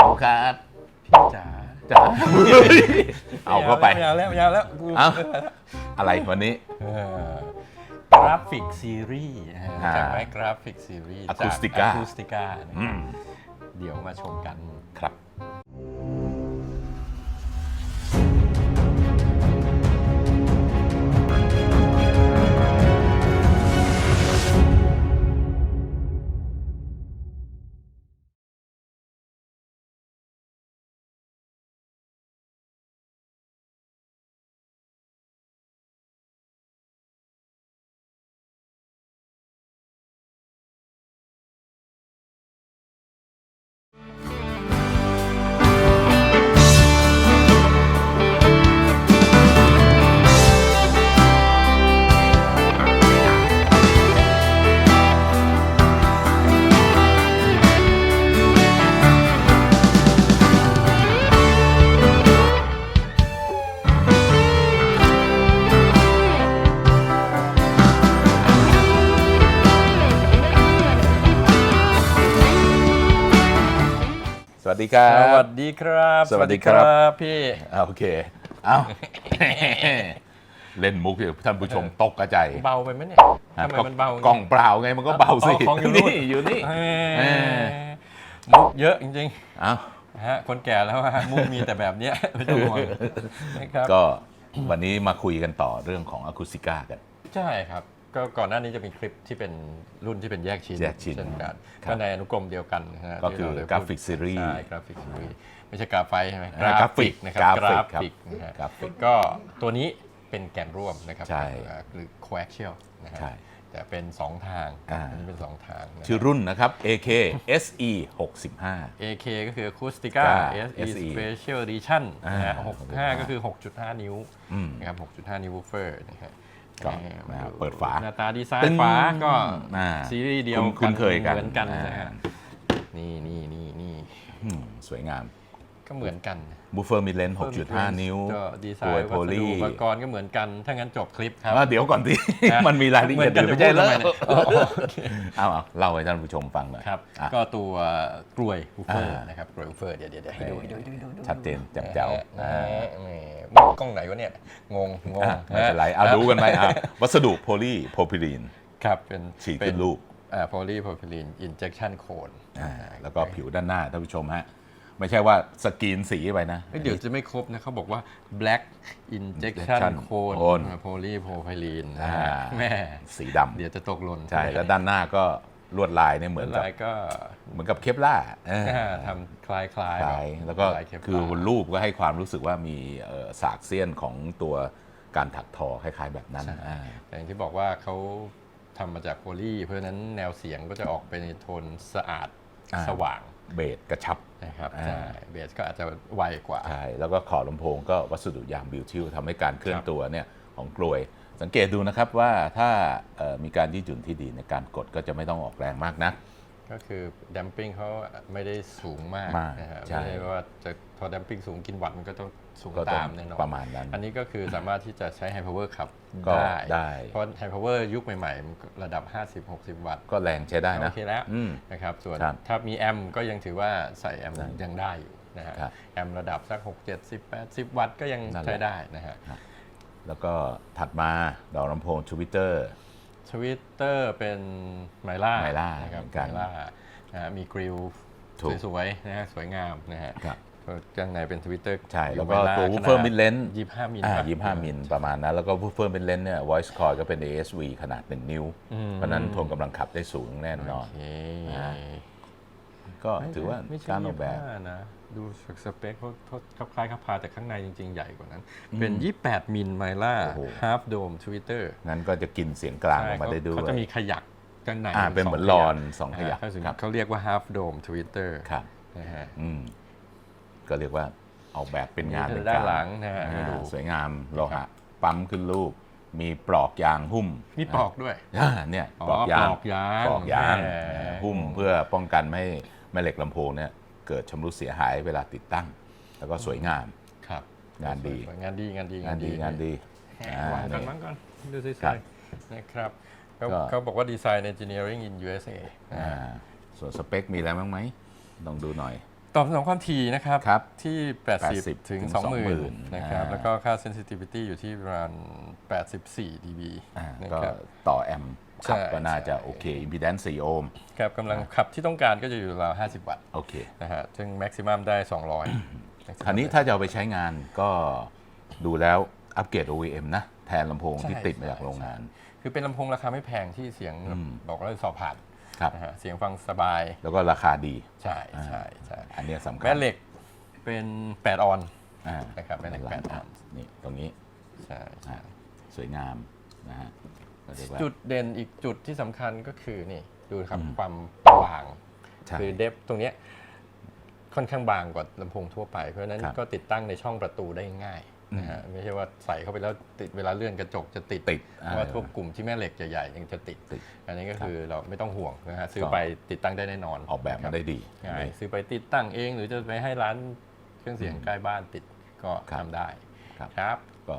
เอาครับพี่จ๋าจ้าเอาเข้าไปไม่เอาแล้วไม่เอาแล้วกูเอาอะไรวันนี้เออกราฟิกซีรีส์นะฮะอ่าจากไหมกราฟิกซีรีส์ Acoustica อะคูสติก้าอืมเดี๋ยวมาชมกันครับ วัสดีครัสวับสดีครับ สวัสดีครับบพี่ อ่าโอเค เอา เล่นมุกเดี๋ยวท่านผู้ชมตกกระจายเบาไปไหมเนี่ยทำไมมันเบาอย่างนี้กล่องเปล่าไงมันก็เบาสิอ๋อของอยู่นู่นนี่อยู่นี่เอ้ยเออมุกเยอะจริงเอาๆนะฮะคนแก่แล้วฮะมุกมีแต่แบบเนี้ยไม่ต้องห่วงนะครับก็วันนี้มาคุยกันต่อเรื่องของอะคูสติก้ากัน ใช่ครับ ก็ก่อนหน้านี้จะมีคลิปที่เป็นรุ่นที่เป็นแยกชิ้นแยกชิ้นเช่นกันครับก็ในอนุกรมเดียวกันนะฮะก็คือที่เได้พูดกราฟิกซีรีส์ใช่กราฟิกซีรีส์ไม่ใช่กราไฟใช่ไหมอ่ากราฟิกนะครับกราฟิกครับนะฮะกราฟิกก็ตัวนี้เป็นแกนร่วมนะครับใช่หรือ coaxial นะฮะใช่แต่เป็น 2 ทางอ่าอันนี้เป็น 2 ทางนะชื่อรุ่นนะครับ AK SE 65 AK ก็คือ Acoustica SE SE Special Edition นะฮะอ่า65 ก็คือ 6.5 นิ้วอืมนะครับ 6.5 นิ้ววูฟเฟอร์นะฮะ ก็แหมนะฮะดูเปิดฝาหน้าตาดีไซตึ้น์งฝาก็อ่าซีรีส์เดียวคุ้นคุ้นเคยกันเหมือนกันนะฮะอ่านี่นี่นี่นี่อืมสวยงาม ก็เหมือนกันบูฟเฟอร์มิเลน6.5 นิ้วก็ดีไซตัวน์โพวัสดุลีอุปกรณ์ก็เหมือนกัน ถ้างั้นจบคลิปครับอะเดี๋ยวก่อนที่ฮะมันมีรายละเอียดอื่นไม่ใช่เหรอเหมือนกันจะพูดทำไมเนี่ยอ๋อโอเคเอาเอาเล่าให้ท่านผู้ชมฟังหน่อยครับอะก็ตัวกลวยวูฟเฟอร์อ่านนะครับกลวยวูฟเฟอร์เดี๋ยวเดี๋ยวเดี๋ยวให้ดูให้ดูให้ดูให้ดูให้ดูชัดเจนแจ่มแจ๋วนะอ่าฮะแหมมุกกล้องไหนวะเนี่ยงงงงอะไม่เป็นไรเอาดูกันไหมอะวัสดุโพลีโพรพิลีนครับเป็นฉีดขึ้นรูปโพลีโพรพิลีนอินเจคชันโคนอ่าแล้วก็ผิวด้านหน้าท่านผู้ชมฮะ ไม่ใช่ว่าสกรีนสีไปนะเดี๋ยวจะไม่ครบนะเขาบอกว่า black injection Injection cone cone โพลีโพรพิลีนอ่า แม่สีดำเดี๋ยวจะตกหล่นใช่แล้วด้านหน้าก็ลวดลายเนี่ยเหมือนกับลายก็เหมือนกับเคปล่าร์เอออ่าทำคล้ายๆคล้ายบบแล้วก็ลายเปคือลาร์รูปก็ให้ความรู้สึกว่ามีเอ่อสากเสี้ยนของตัวการถักทอคล้าย ๆ แบบนั้นอ่า แต่อย่างที่บอกว่าเขาทำมาจากโพลีเพราะฉะนั้นแนวเสียงก็จะออกไปในโทนสะอาดอ่า สว่างเบสกระชับนะครับอ่าใช่เบสก็อาจจะไวกว่าใช่แล้วก็ขอบลำโพงก็วัสดุยางบิวทิลทำให้การเคลื่อนครับตัวเนี่ยของกลวย สังเกตดูนะครับว่าถ้าเอ่อมีการยืดหยุ่นที่ดีในการกดก็จะไม่ต้องออกแรงมากนะก็ คือดัมปิ้งเขาไม่ได้สูงมากมากนะฮะใช่ ไม่ได้ว่าจะพอดัมปิ้งสูงกินวัตต์มันก็ต้องสูงก็ต้องตามแน่นอน ประมาณนั้น อันนี้ก็คือสามารถที่จะใช้ไฮพาวเวอร์ขับก็ได้ได้เพราะไฮพาวเวอร์ยุคใหม่ๆมันก็ระดับ 50-60 วัตต์ ก็แรงใช้ได้โอนะเคแล้วอืมนะครับส่วนครับถ้ามีแอมป์ก็ยังถือว่าใส่แอมป์ได้ยังได้อยู่นะฮะครับแอมป์ระดับสัก 6 70 80 วัตต์ก็ยังนั่นแหละ ใช้ได้นะฮะ แล้วก็ถัดมาดอกลำโพงทวิตเตอร์ ทวิตเตอร์เป็นไมล่า Myla นะครับเหมือนกันไมล่านะฮะมีกริลถูกสวยๆนะฮะสวยงามนะฮะครับข้างในเป็นทวิตเตอร์ใช่ แล้วก็ตัววูฟเฟอร์มิดเลนยี่ห้ามิลอ่าป่ะยี่ห้ามิลประมาณนั้น แล้วก็วูฟเฟอร์มิดเลนเนี่ย voice cord ก็เป็น ASV ขนาด 1 นิ้วอืมเพราะฉะนั้นทนกำลังขับได้สูงแน่นอนโอเคอ่า ก็ถือว่าไม่ใช่การออกแบบ25นะดูจากสเปคเขาเขาคล้ายๆคลับพาแต่ข้างในจริงๆ ใหญ่กว่านั้น เป็น 28 มิลไมล่าโอ้โหฮาฟโดมทวิตเตอร์งั้นก็จะกินเสียงกลางออกมาได้ด้วยเขาจะมีขยักข้างในอ่าเป็นเหมือนสงลอนสองขยักาเขาถึงครับเขาเรียกว่า half dome Twitter ครับนะฮะอืมก็เรียกว่าออกแบบเป็นงานนี่เป็นด้านการหลังนะฮะอ่าให้ดูสวยงามโลหะปั๊มขึ้นรูปมีปลอกยางหุ้ม มีปลอกด้วยอ่าเนี่ยอ๋อปลอกยางปลอกยางปลอกยางแหมหุ้มเพื่อป้องกันไม่ให้ แม่เหล็กลำโพงเนี่ยเกิดชำรุดเสียหายเวลาติดตั้ง แล้วก็สวยงาม ครับงานดีงานดีงานดีงานดีงานดีแหมอ่าวางก่อนนี่วางก่อนดูสครัวยบๆนะครับเขาก็ เขาบอกว่า Design Engineering in USA นะอ่าฮะส่วนสเปคมีอะไรบ้างไหมลองดูหน่อย ตอบสนองความถี่นะครับ ครับที่ 80 80ถึง ถึง20,000นะครับ อ่า แล้วก็ค่า sensitivity อยู่ที่ประมาณ 84 dB อ่านะก็ครับ ต่อแอมป์ขับใช่ก็น่าจะใช่ โอเคอิมพีแดนซ์4โอห์มครับกำลังขับที่ต้องการก็จะอยู่ราว 50 วัตต์โอเค นะฮะซึ่ง maximum ได้ 200คราวนี้ถ้าจะเอาไปใช้งานก็ดูแล้วอัปเกรด OEM นะ แทนลำโพงที่ใช่ติดมาจากใช่ โรงงาน คือเป็นลำโพงราคาไม่แพงที่เสียงแบบอืมบอกว่าสอบผ่าน ครับนะฮะเสียงฟังสบาย แล้วก็ราคาดี ใช่ใช่ใช่อันเนี้ยสำคัญแม่เหล็กเป็น8ออนอ่านะครับแม่เหล็กด้าแปดหอลัองนนี่ตรงนี้ใช่ใช่อ่าสวยงามนะฮะก็เรียกว่า จุดเด่นอีกจุดที่สำคัญก็คือนี่ดูครับอืมความบางใช่ คือเดฟตรงเนี้ย ค่อนข้างบางกว่าลำโพงทั่วไป เพราะฉะนั้นก็ติดตั้งในช่องประตูได้ง่ายนะฮะไม่ใช่ว่าใส่เข้าไปแล้วติดเวลาเลื่อนกระจกจะติดติดว่าพวกกลุ่มที่แม่เหล็กใหญ่ๆยังจะติด อันนี้ก็คือเราไม่ต้องห่วงนะฮะซื้อไปติดตั้งได้แน่นอนออกแบบมาได้ดีซื้อไปติดตั้งเอง หรือจะไปให้ร้านเครื่องเสียงใกล้บ้านติดก็ทำได้ครับก็